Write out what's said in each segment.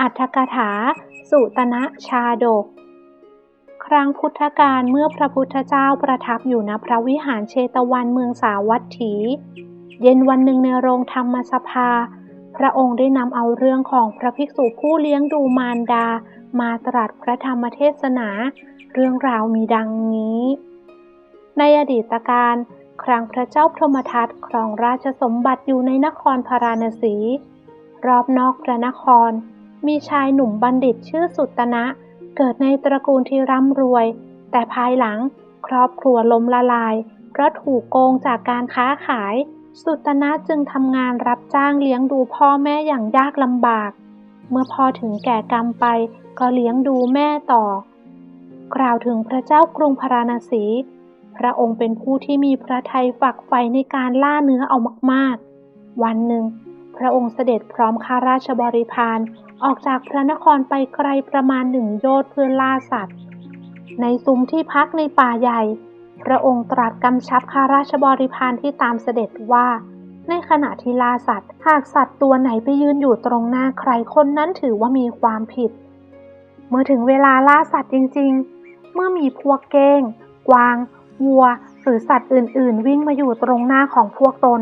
อัตถกถา สุตนะชาดก ครั้งพุทธกาลเมื่อพระพุทธเจ้าประทับอยู่ณพระวิหารเชตวันเมืองสาวัตถี เย็นวันหนึ่งในโรงธรรมสภา พระองค์ได้นำเอาเรื่องของพระภิกษุผู้เลี้ยงดูมารดา มาตรัสพระธรรมเทศนา เรื่องราวมีดังนี้ ในอดีตการครั้งพระเจ้าพรหมทัตครองราชสมบัติอยู่ในนครพาราณสี รอบนอกพระนคร มีชายหนุ่มบัณฑิตชื่อสุตนะ เกิดในตระกูลที่ร่ำรวย แต่ภายหลังครอบครัวล้มละลาย เพราะถูกโกงจากการค้าขาย สุตนะจึงทำงานรับจ้างเลี้ยงดูพ่อแม่อย่างยากลำบาก เมื่อพอถึงแก่กรรมไปก็เลี้ยงดูแม่ต่อ กล่าวถึงพระเจ้ากรุงพาราณสี พระองค์เป็นผู้ที่มีพระทัยฝักใฝ่ในการล่าเนื้อเอามากๆ วันหนึ่ง พระองค์เสด็จพร้อมข้าราชบริพารออกจากพระนครไปไกลประมาณหนึ่งโยชน์เพื่อล่าสัตว์ ในซุ้มที่พักในป่าใหญ่ พระองค์ตรัสกำชับข้าราชบริพารที่ตามเสด็จว่า ในขณะที่ล่าสัตว์ หากสัตว์ตัวไหนไปยืนอยู่ตรงหน้าใครคนนั้นถือว่ามีความผิด เมื่อถึงเวลาล่าสัตว์จริง ๆ เมื่อมีพวกเก้ง กวาง วัว หรือสัตว์อื่น ๆ วิ่งมาอยู่ตรงหน้าของพวกตน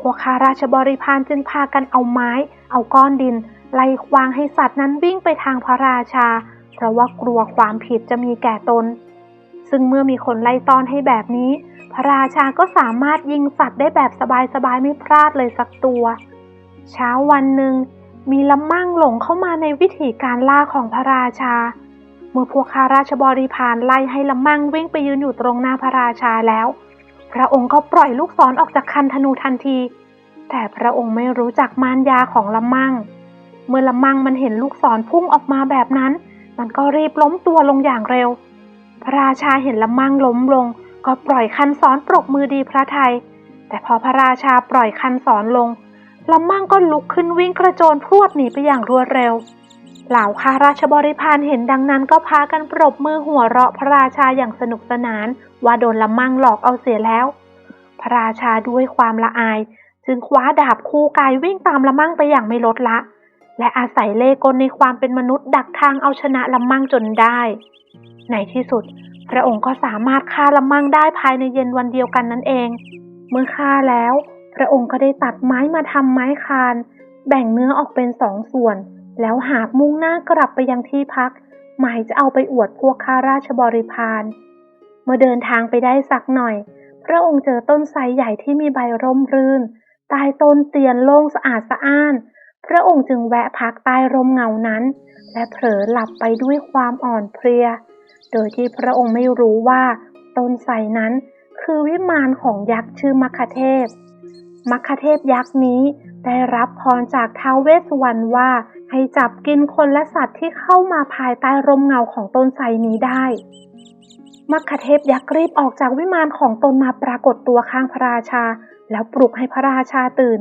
พวกข้าราชบริพารจึงพากันเอาไม้ เอาก้อนดิน ไล่ควางให้สัตว์นั้นวิ่งไปทางพระราชา เพราะว่ากลัวความผิดจะมีแก่ตน ซึ่งเมื่อมีคนไล่ต้อนให้แบบนี้ พระราชาก็สามารถยิงสัตว์ได้แบบสบายๆไม่พลาดเลยสักตัว เช้าวันหนึ่งมีละมั่งหลงเข้ามาในวิธีการล่าของพระราชา เมื่อพวกข้าราชบริพารไล่ให้ละมั่งวิ่งไปยืนอยู่ตรงหน้าพระราชาแล้ว พระองค์ก็ปล่อยลูกศรอออกจากคันธนูทันที แต่พระองค์ไม่รู้จักมารยาของละมั่ง เมื่อละมั่งมันเห็นลูกศรพุ่งออกมาแบบนั้น มันก็รีบล้มตัวลงอย่างเร็ว พระราชาเห็นละมั่งล้มลง ก็ปล่อยคันศรปรบมือดีพระไทย แต่พอพระราชาปล่อยคันศรลงละมั่งก็ลุกขึ้นวิ่งกระโจนพรวดหนีไปอย่างรวดเร็ว เหล่าข้าราชบริพารเห็นดังนั้นก็พากันปรบมือหัวเราะพระราชาอย่างสนุกสนาน ว่าโดนละมั่งหลอกเอาเสียแล้ว พระราชาด้วยความละอาย จึงคว้าดาบคู่กายวิ่งตามละมั่งไปอย่างไม่ลดละ และอาศัยเล่ห์กลในความเป็นมนุษย์ดักทางเอาชนะละมั่งจนได้ ในที่สุด พระองค์ก็สามารถฆ่าละมั่งได้ภายในเย็นวันเดียวกันนั่นเอง เมื่อฆ่าแล้ว พระองค์ก็ได้ตัดไม้มาทำไม้คาน แบ่งเนื้อออกเป็นสองส่วน แล้วหากมุ่งหน้ากลับไปยังที่พัก หมายจะเอาไปอวดพวกข้าราชบริพารเมื่อเดินทางไปได้สักหน่อย พระองค์เจอต้นไทรใหญ่ที่มีใบร่มรื่นใต้ต้นเตียนโล่งสะอาดสะอ้าน พระองค์จึงแวะพักใต้ร่มเงานั้น และเผลอหลับไปด้วยความอ่อนเพลีย โดยที่พระองค์ไม่รู้ว่าต้นไทรนั้นคือวิมานของยักษ์ชื่อมัคคเทพ มัคคเทพยักษ์นี้ ได้รับพรจากท้าวเวสสุวรรณว่าให้จับกินคนและสัตว์ที่เข้ามาภายใต้ร่มเงาของต้นไทรนี้ได้มัคคเทพยักษ์รีบออกจากวิมานของตนมาปรากฏตัวข้างพระราชา แล้วปลุกให้พระราชาตื่น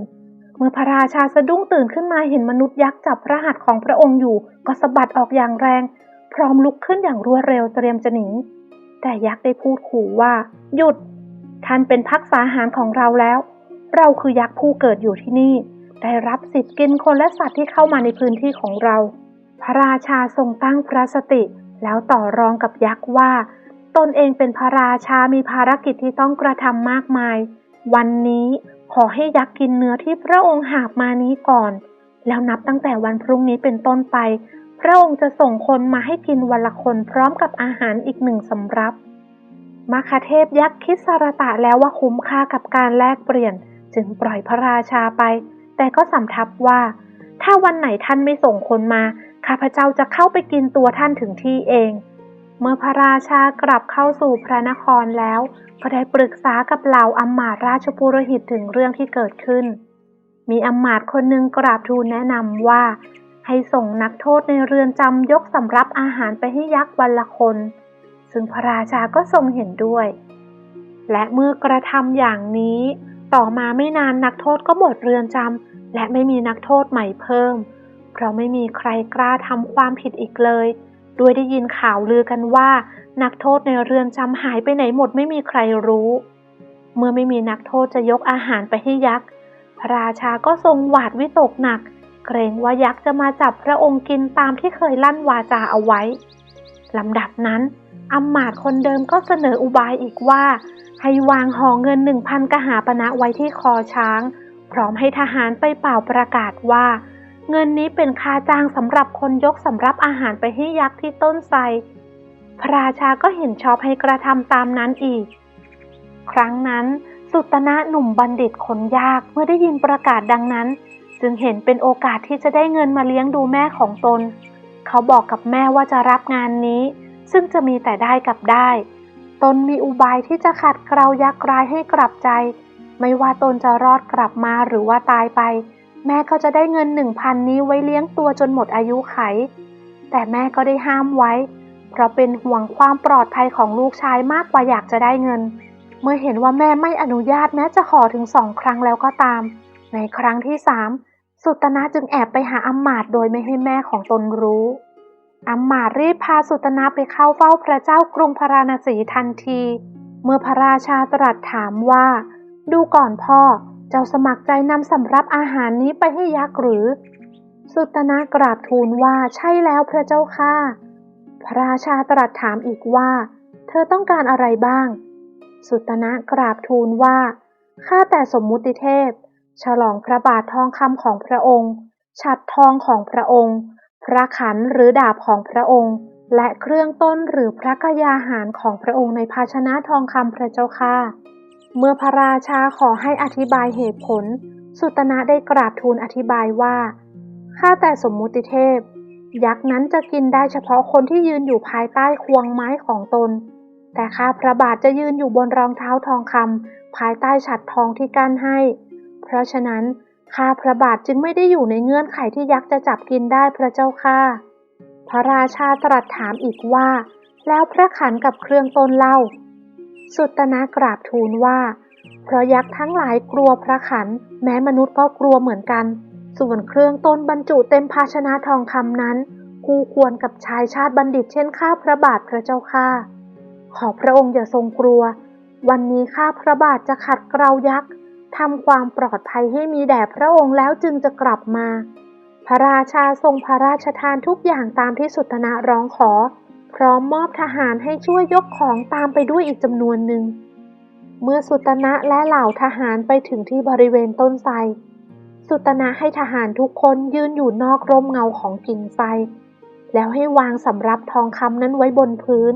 เมื่อพระราชาสะดุ้งตื่นขึ้นมาเห็นมนุษย์ยักษ์จับพระหัตถ์ของพระองค์อยู่ ก็สะบัดออกอย่างแรง พร้อมลุกขึ้นอย่างรวดเร็วเตรียมจะหนีแต่ยักษ์ได้พูดขู่ว่า หยุด ท่านเป็นพักษาหารของเราแล้ว เราคือยักษ์ผู้เกิดอยู่ที่นี่ ได้รับสิทธิ์กินคนและสัตว์ที่เข้ามาในพื้นที่ของเรา พระราชาทรงตั้งพระสติ แล้วต่อรองกับยักษ์ว่า ตนเองเป็นพระราชามีภารกิจที่ต้องกระทำมากมาย วันนี้ขอให้ยักษ์กินเนื้อที่พระองค์หาบมานี้ก่อน แล้วนับตั้งแต่วันพรุ่งนี้เป็นต้นไป พระองค์จะส่งคนมาให้กินวันละคนพร้อมกับอาหารอีกหนึ่งสำรับมคคเทพยักษ์คิดสารตะแล้วว่าคุ้มค่ากับการแลกเปลี่ยน จึงปล่อยพระราชาไป แต่ก็สำทับว่า ถ้าวันไหนท่านไม่ส่งคนมา ข้าพเจ้าจะเข้าไปกินตัวท่านถึงที่เอง เมื่อพระราชากลับเข้าสู่พระนครแล้ว ก็ได้ปรึกษากับเหล่าอำมาตย์ราชปุโรหิตถึงเรื่องที่เกิดขึ้น มีอำมาตย์คนหนึ่งกราบทูลแนะนำว่า ให้ส่งนักโทษในเรือนจำยกสำรับอาหารไปให้ยักษ์วันละคน ซึ่งพระราชาก็ทรงเห็นด้วยและเมื่อกระทำอย่างนี้ ต่อมาไม่นานนักโทษก็หมดเรือนจำและไม่มีนักโทษใหม่เพิ่ม เพราะไม่มีใครกล้าทำความผิดอีกเลยด้วยได้ยินข่าวลือกันว่า นักโทษในเรือนจำหายไปไหนหมดไม่มีใครรู้ เมื่อไม่มีนักโทษจะยกอาหารไปให้ยักษ์พระราชาก็ทรงหวาดวิตกหนัก เกรงว่ายักษ์จะมาจับพระองค์กินตามที่เคยลั่นวาจาเอาไว้ลำดับนั้น อำมาตย์คนเดิมก็เสนออุบายอีกว่า ให้วางห่อเงินหนึ่งพันกหาปณะไว้ที่คอช้าง พร้อมให้ทหารไปเป่าประกาศว่า เงินนี้เป็นค่าจ้างสำหรับคนยกสำรับอาหารไปให้ยักษ์ที่ต้นไทรพระราชาก็เห็นชอบให้กระทำตามนั้นอีก ครั้งนั้น สุตนะหนุ่มบัณฑิตคนยากเมื่อได้ยินประกาศดังนั้น จึงเห็นเป็นโอกาสที่จะได้เงินมาเลี้ยงดูแม่ของตน เขาบอกกับแม่ว่าจะรับงานนี้ ซึ่งจะมีแต่ได้กับได้ ตนมีอุบายที่จะขัดเกลายักษ์ร้ายให้กลับใจ ไม่ว่าตนจะรอดกลับมาหรือว่าตายไป แม่ก็จะได้เงินหนึ่งพันนี้ไว้เลี้ยงตัวจนหมดอายุไข แต่แม่ก็ได้ห้ามไว้ เพราะเป็นห่วงความปลอดภัยของลูกชายมากกว่าอยากจะได้เงิน เมื่อเห็นว่าแม่ไม่อนุญาตแม้จะขอถึงสองครั้งแล้วก็ตาม ในครั้งที่สามสุตนะจึงแอบไปหาอำมาตย์โดยไม่ให้แม่ของตนรู้ อำมารีบพาสุตนะไปเข้าเฝ้าพระเจ้ากรุงพาราณสีทันที เมื่อพระราชาตรัสถามว่า ดูก่อนพ่อ เจ้าสมัครใจนำสำรับอาหารนี้ไปให้ยักษ์หรือ สุตนะกราบทูลว่าใช่แล้วพระเจ้าค่ะ พระราชาตรัสถามอีกว่า เธอต้องการอะไรบ้าง สุตนะกราบทูลว่าข้าแต่สมมุติเทพ ฉลองพระบาททองคำของพระองค์ ฉัดทองของพระองค์ พระขันหรือดาบของพระองค์ และเครื่องต้นหรือพระกยาหารของพระองค์ในภาชนะทองคำพระเจ้าค่ะ เมื่อพระราชาขอให้อธิบายเหตุผล สุตนะได้กราบทูลอธิบายว่าข้าแต่สมมุติเทพ ยักษ์นั้นจะกินได้เฉพาะคนที่ยืนอยู่ภายใต้ควงไม้ของตน แต่ข้าพระบาทจะยืนอยู่บนรองเท้าทองคำภายใต้ฉัดทองที่กั้นให้ เพราะฉะนั้น ข้าพระบาทจึงไม่ได้อยู่ในเงื่อนไขที่ยักษ์จะจับกินได้พระเจ้าค่ะ พระราชาตรัสถามอีกว่า แล้วพระขันกับเครื่องต้นเล่า สุตนะกราบทูลว่า เพราะยักษ์ทั้งหลายกลัวพระขัน แม้มนุษย์ก็กลัวเหมือนกัน ส่วนเครื่องต้นบรรจุเต็มภาชนะทองคำนั้น คู่ควรกับชายชาติบัณฑิตเช่นข้าพระบาทพระเจ้าค่ะ ขอพระองค์อย่าทรงกลัว วันนี้ข้าพระบาทจะขัดเกลายักษ์ ทำความปลอดภัยให้มีแด่พระองค์แล้วจึงจะกลับมา พระราชาทรงพระราชทานทุกอย่างตามที่สุตนะร้องขอ พร้อมมอบทหารให้ช่วยยกของตามไปด้วยอีกจำนวนหนึ่ง เมื่อสุตนะและเหล่าทหารไปถึงที่บริเวณต้นไทรสุตนะให้ทหารทุกคนยืนอยู่นอกร่มเงาของกิ่งไทรแล้วให้วางสำรับทองคำนั้นไว้บนพื้น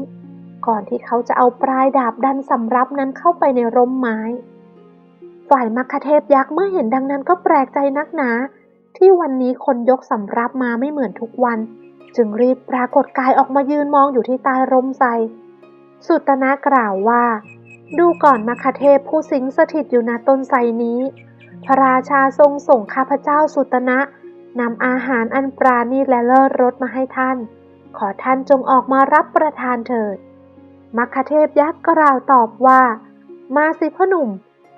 ก่อนที่เขาจะเอาปลายดาบดันสำรับนั้นเข้าไปในร่มไม้ ฝ่ายมัคคเทพยักษ์เมื่อเห็นดังนั้นก็แปลกใจนักหนา ที่วันนี้คนยกสำรับมาไม่เหมือนทุกวัน จึงรีบปรากฏกายออกมายืนมองอยู่ที่ใต้ร่มไทรสุตนะกล่าวว่า ดูก่อนมัคคเทพผู้สิงสถิตอยู่ณต้นไทรนี้ พระราชาทรงส่งข้าพเจ้าสุตนะนำอาหารอันปราณีตและเลิศรสมาให้ท่าน ขอท่านจงออกมารับประทานเถิด มัคคเทพยักษ์กล่าวตอบว่า มาสิพ่อหนุ่ม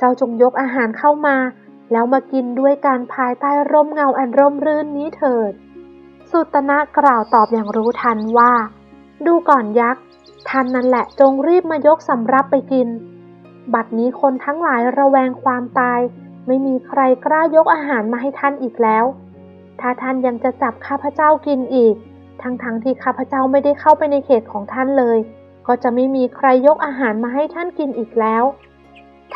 จ้าจงยกอาหารเข้ามา แล้วมากินด้วยการภายใต้ร่มเงาอันร่มรื่นนี้เถิด สุตนะกล่าวตอบอย่างรู้ทันว่า ดูก่อนยักษ์ท่านนั่นแหละจงรีบมายกสำรับไปกิน บัดนี้คนทั้งหลายระแวงความตาย ไม่มีใครกล้ายกอาหารมาให้ท่านอีกแล้ว ถ้าท่านยังจะจับข้าพเจ้ากินอีก ทั้งๆทที่ข้าพเจ้าไม่ได้เข้าไปในเขตของท่านเลย ก็จะไม่มีใครยกอาหารมาให้ท่านกินอีกแล้ว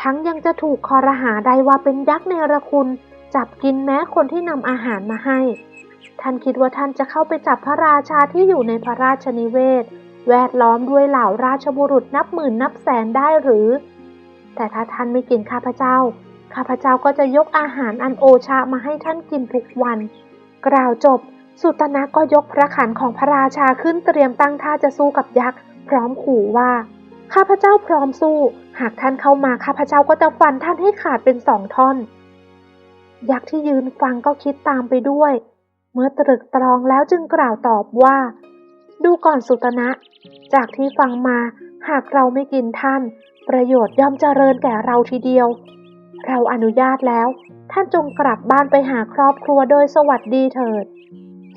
ทั้งยังจะถูกคอรหาได้ว่าเป็นยักษ์เนรคุณ จับกินแม้คนที่นำอาหารมาให้ ท่านคิดว่าท่านจะเข้าไปจับพระราชาที่อยู่ในพระราชนิเวศ แวดล้อมด้วยเหล่าราชบุรุษนับหมื่นนับแสนได้หรือ แต่ถ้าท่านไม่กินข้าพเจ้า ข้าพเจ้าก็จะยกอาหารอันโอชามาให้ท่านกินทุกวัน กล่าวจบ สุตนะก็ยกพระขันของพระราชาขึ้นเตรียมตั้งท่าจะสู้กับยักษ์ พร้อมขู่ว่า ข้าพเจ้าพร้อมสู้ หากท่านเข้ามาข้าพเจ้าก็จะฟันท่านให้ขาดเป็นสองท่อน ยักษ์ที่ยืนฟังก็คิดตามไปด้วย เมื่อตรึกตรองแล้วจึงกล่าวตอบว่า ดูก่อนสุตนะ จากที่ฟังมาหากเราไม่กินท่าน ประโยชน์ย่อมเจริญแก่เราทีเดียว เราอนุญาตแล้ว ท่านจงกลับบ้านไปหาครอบครัวโดยสวัสดีเถิด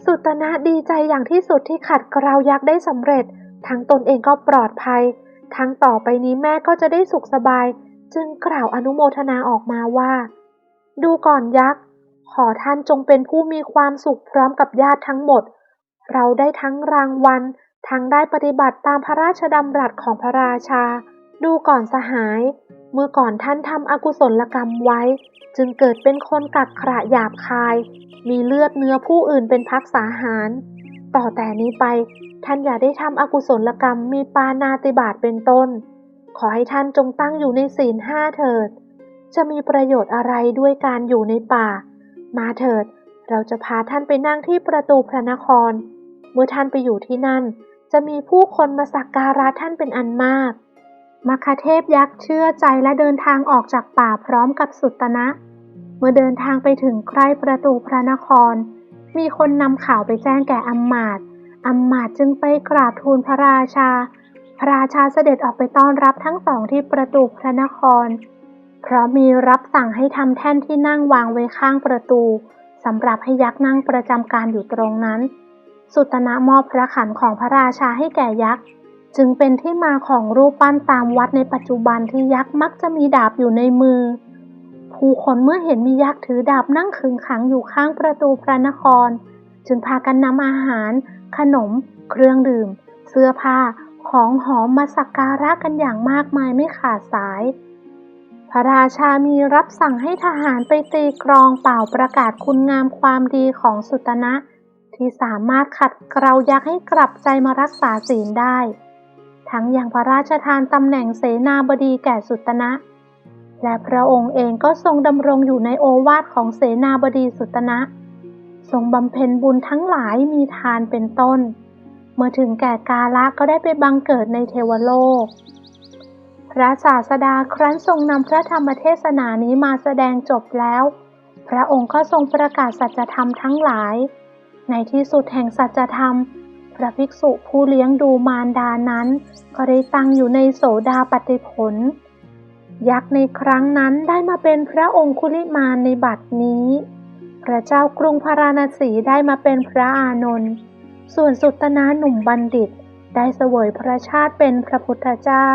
สุตนะดีใจอย่างที่สุดที่ขัดเกลายักษ์ได้สำเร็จ ทั้งตนเองก็ปลอดภัย ทั้งต่อไปนี้แม่ก็จะได้สุขสบาย จึงกล่าวอนุโมทนาออกมาว่า ดูก่อนยักษ์ ขอท่านจงเป็นผู้มีความสุขพร้อมกับญาติทั้งหมด เราได้ทั้งรางวัล ทั้งได้ปฏิบัติตามพระราชดำรัสของพระราชา ดูก่อนสหาย เมื่อก่อนท่านทำอกุศลกรรมไว้ จึงเกิดเป็นคนกักขระหยาบคาย มีเลือดเนื้อผู้อื่นเป็นพักษาหาร ต่อแต่นี้ไปท่านอย่าได้ทำอกุศลกรรมมีปานาติบาตเป็นต้น ขอให้ท่านจงตั้งอยู่ในศีลห้าเถิด จะมีประโยชน์อะไรด้วยการอยู่ในป่า มาเถิด เราจะพาท่านไปนั่งที่ประตูพระนคร เมื่อท่านไปอยู่ที่นั่น จะมีผู้คนมาสักการะท่านเป็นอันมากมคเทพยักษ์เชื่อใจและเดินทางออกจากป่าพร้อมกับสุตนะ เมื่อเดินทางไปถึงใกล้ประตูพระนคร มีคนนำข่าวไปแจ้งแก่อำมาตอำมาตจึงไปกราบทูลพระราชา พระราชาเสด็จออกไปต้อนรับทั้งสองที่ประตูพระนคร เพราะมีรับสั่งให้ทำแท่นที่นั่งวางไว้ข้างประตูสำหรับให้ยักษ์นั่งประจำการอยู่ตรงนั้น สุตนะมอบพระขันของพระราชาให้แก่ยักษ์ จึงเป็นที่มาของรูปปั้นตามวัดในปัจจุบันที่ยักษ์มักจะมีดาบอยู่ในมือ ผู้คนเมื่อเห็นมียักษ์ถือดาบนั่งขึงขังอยู่ข้างประตูพระนคร จึงพากันนำอาหาร ขนม เครื่องดื่ม เสื้อผ้าของหอมมาสักการะกันอย่างมากมายไม่ขาดสาย พระราชามีรับสั่งให้ทหารไปตีกรองเป่าประกาศคุณงามความดีของสุตนะ ที่สามารถขัดเกลายักษ์ให้กลับใจมารักษาศีลได้ ทั้งอย่างพระราชทานตำแหน่งเสนาบดีแก่สุตนะ และพระองค์เองก็ทรงดำรงอยู่ในโอวาทของเสนาบดีสุตนะ ทรงบำเพ็ญบุญทั้งหลายมีทานเป็นต้น เมื่อถึงแก่กาละก็ได้ไปบังเกิดในเทวโลก พระศาสดาครั้นทรงนำพระธรรมเทศนานี้มาแสดงจบแล้ว พระองค์ก็ทรงประกาศสัจธรรมทั้งหลาย ในที่สุดแห่งสัจธรรม พระภิกษุผู้เลี้ยงดูมารดานั้น ก็ได้ตั้งอยู่ในโสดาปฏิผล ยักษ์ในครั้งนั้นได้มาเป็นพระองคุลิมานในบัดนี้ พระเจ้ากรุงพาราณสีได้มาเป็นพระอานนท์ ส่วนสุตนาหนุ่มบัณฑิต ได้เสวยพระชาติเป็นพระพุทธเจ้า